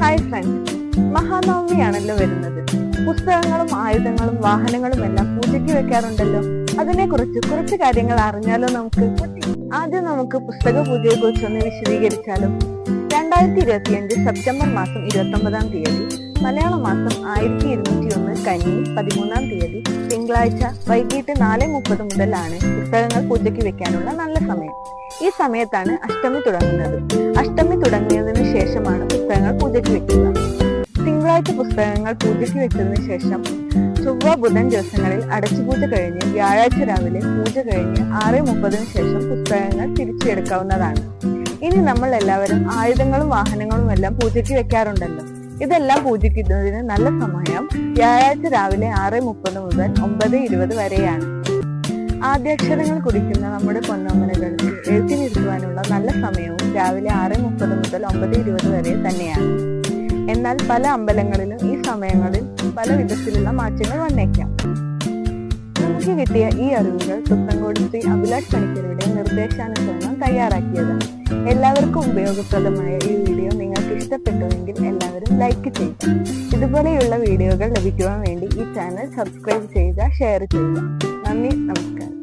Hi friends മഹാനവമിയാണല്ലോ വരുന്നത്. പുസ്തകങ്ങളും ആയുധങ്ങളും വാഹനങ്ങളും എല്ലാം പൂജയ്ക്ക് വെക്കാറുണ്ടല്ലോ. അതിനെ കുറിച്ച് കുറച്ച് കാര്യങ്ങൾ അറിഞ്ഞാലോ നമുക്ക്? ആദ്യം നമുക്ക് പുസ്തക പൂജയെ കുറിച്ച് ഒന്ന് വിശദീകരിച്ചാലോ? രണ്ടായിരത്തി ഇരുപത്തിയഞ്ച് സെപ്റ്റംബർ മാസം ഇരുപത്തി ഒമ്പതാം തീയതി മലയാള മാസം ആയിരത്തി ഇരുന്നൂറ്റി ഒന്ന് കന്നി പതിമൂന്നാം തീയതി തിങ്കളാഴ്ച വൈകിട്ട് നാല് മുപ്പത് മുതലാണ് പുസ്തകങ്ങൾ പൂജയ്ക്ക് വെക്കാനുള്ള നല്ല സമയം. ഈ സമയത്താണ് അഷ്ടമി തുടങ്ങുന്നത്. അഷ്ടമി തുടങ്ങിയതിന് ശേഷമാണ് പുസ്തകങ്ങൾ പൂജയ്ക്ക് വെക്കുക തിങ്കളാഴ്ച പുസ്തകങ്ങൾ പൂജയ്ക്ക് വെച്ചതിന് ശേഷം ചൊവ്വ ബുധൻ ദിവസങ്ങളിൽ അടച്ചുപൂജ കഴിഞ്ഞ് വ്യാഴാഴ്ച രാവിലെ പൂജ കഴിഞ്ഞ് ആറ് മുപ്പതിന് ശേഷം പുസ്തകങ്ങൾ തിരിച്ചെടുക്കാവുന്നതാണ്. ഇനി നമ്മൾ എല്ലാവരും ആയുധങ്ങളും വാഹനങ്ങളും എല്ലാം പൂജയ്ക്ക് വെക്കാറുണ്ടല്ലോ. ഇതെല്ലാം പൂജിക്കുന്നതിന് നല്ല സമയം വ്യാഴാഴ്ച രാവിലെ ആറ് മുപ്പത് മുതൽ ഒമ്പത് ഇരുപത് വരെയാണ്. ആദ്യാക്ഷരങ്ങൾ കുടിക്കുന്ന നമ്മുടെ പൊന്നോമനകൾക്ക് എഴുത്തിനിരുത്തുവാനുള്ള നല്ല സമയവും രാവിലെ ആറ് മുപ്പത് മുതൽ ഒമ്പത് ഇരുപത് വരെ തന്നെയാണ്. എന്നാൽ പല അമ്പലങ്ങളിലും ഈ സമയങ്ങളിൽ പല വിധത്തിലുള്ള മാറ്റങ്ങൾ വന്നേക്കാം. നമുക്ക് കിട്ടിയ ഈ അറിവുകൾ തുത്തങ്കോട് ശ്രീ അഭിലാഷ് പണിക്കരുടെ നിർദ്ദേശാനുസരണം തയ്യാറാക്കിയതാണ്. എല്ലാവർക്കും ഉപയോഗപ്രദമായ ഈ വീഡിയോ നിങ്ങൾക്ക് ഇഷ്ടപ്പെട്ടുവെങ്കിൽ എല്ലാവരും ലൈക്ക് ചെയ്യുക. ഇതുപോലെയുള്ള വീഡിയോകൾ ലഭിക്കുവാൻ വേണ്ടി ഈ ചാനൽ സബ്സ്ക്രൈബ് ചെയ്യുക ഷെയർ ചെയ്യുക. നന്ദി നമസ്കാരം.